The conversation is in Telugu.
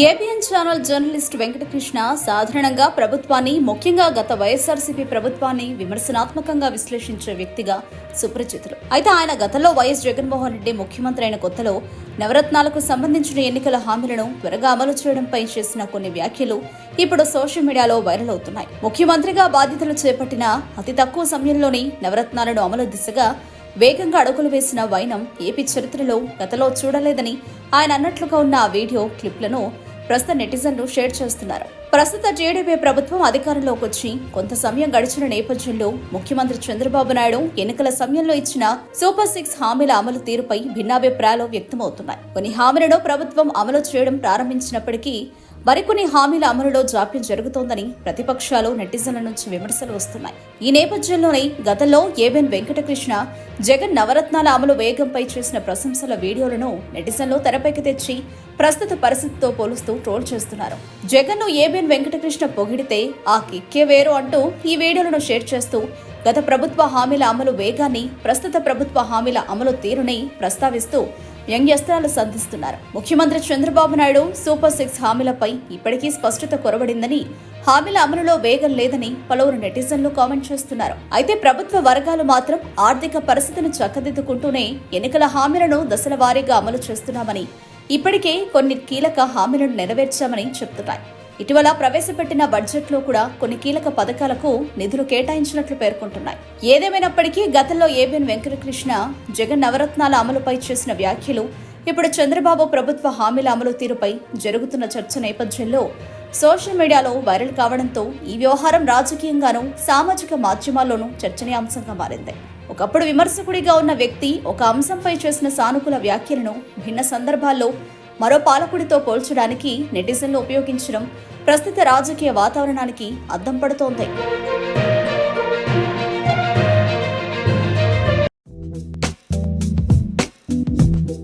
ఏబిఎన్ ఛానల్ జర్నలిస్ట్ వెంకటకృష్ణ సాధారణంగా ప్రభుత్వాన్ని ముఖ్యంగా గత వైఎస్ఆర్సీపీ ప్రభుత్వాన్ని విమర్శనాత్మకంగా విశ్లేషించే వ్యక్తిగా సుప్రచితులు అయితే ఆయన గతంలో వైఎస్ జగన్మోహన్ రెడ్డి ముఖ్యమంత్రి అయిన కొత్తలో నవరత్నాలకు సంబంధించిన ఎన్నికల హామీలను త్వరగా అమలు చేయడంపై చేసిన కొన్ని వ్యాఖ్యలు ఇప్పుడు సోషల్ మీడియాలో వైరల్ అవుతున్నాయి. ముఖ్యమంత్రిగా బాధ్యతలు చేపట్టిన అతి తక్కువ సమయంలోనే నవరత్నాలను అమలు దిశగా వేగంగా అడుగులు వేసిన వైనం ఏపీ చరిత్రలో గతలో చూడలేదని ఆయన అన్నట్లుగా ఉన్న ఆ వీడియో క్లిప్లను ప్రస్తుత నెటిజన్లు షేర్ చేస్తున్నారు. ప్రస్తుత జేడీపీ ప్రభుత్వం అధికారంలోకి వచ్చి కొంత సమయం గడిచిన నేపథ్యంలో ముఖ్యమంత్రి చంద్రబాబు నాయుడు ఎన్నికల సమయంలో ఇచ్చిన సూపర్ సిక్స్ హామీల అమలు తీరుపై భిన్నాభిప్రాయాలు వ్యక్తమవుతున్నాయి. కొన్ని హామీలను ప్రభుత్వం అమలు చేయడం ప్రారంభించినప్పటికీ మరికొన్ని హామీల అమలులో జాప్యం జరుగుతోందని ప్రతిపక్షాలు నెటిజన్ల నుంచి విమర్శలు వస్తున్నాయి. ఈ నేపథ్యంలోనే గతంలో ఏబెన్ వెంకటకృష్ణ జగన్ నవరత్నాల అమలు వేగంపై చేసిన ప్రశంసల వీడియోలను నెటిజన్లు తెరపైకి తెచ్చి ప్రస్తుత పరిస్థితితో పోలుస్తూ ట్రోల్ చేస్తున్నారు. జగన్ను ఏబెన్ వెంకటకృష్ణ పొగిడితే ఆ కిక్కే వేరు అంటూ ఈ వీడియోలను షేర్ చేస్తూ గత ప్రభుత్వ హామీల అమలు వేగాన్ని ప్రస్తుత ప్రభుత్వ హామీల అమలు తీరుని ప్రస్తావిస్తూ వ్యంగ్యస్త్రాలు సంధిస్తున్నారు. ముఖ్యమంత్రి చంద్రబాబు నాయుడు సూపర్ సిక్స్ హామీలపై ఇప్పటికీ స్పష్టత కొరబడిందని హామీల అమలులో వేగం లేదని పలువురు నెటిజన్లు కామెంట్ చేస్తున్నారు. అయితే ప్రభుత్వ వర్గాలు మాత్రం ఆర్థిక పరిస్థితిని చక్కదిద్దుకుంటూనే ఎన్నికల హామీలను దశల వారీగా అమలు చేస్తున్నామని ఇప్పటికే కొన్ని కీలక హామీలను నెరవేర్చామని చెప్తున్నాయి. ఇటీవల ప్రవేశపెట్టిన బడ్జెట్లో కూడా కొన్ని కీలక పథకాలకు నిధులు కేటాయించినట్లు పేర్కొంటున్నాయి. ఏదేమైనప్పటికీ గతంలో ఏబిఎన్ వెంకటకృష్ణ జగన్ నవరత్నాల అమలుపై చేసిన వ్యాఖ్యలు ఇప్పుడు చంద్రబాబు ప్రభుత్వ హామీల అమలు తీరుపై జరుగుతున్న చర్చ నేపథ్యంలో సోషల్ మీడియాలో వైరల్ కావడంతో ఈ వ్యవహారం రాజకీయంగానూ సామాజిక మాధ్యమాల్లోనూ చర్చనీయాంశంగా మారింది. ఒకప్పుడు విమర్శకుడిగా ఉన్న వ్యక్తి ఒక అంశంపై చేసిన సానుకూల వ్యాఖ్యలను భిన్న సందర్భాల్లో మరో పాలకుడితో పోల్చడానికి నెటిజన్లు ఉపయోగించడం ప్రస్తుత రాజకీయ వాతావరణానికి అద్దం పడుతోంది.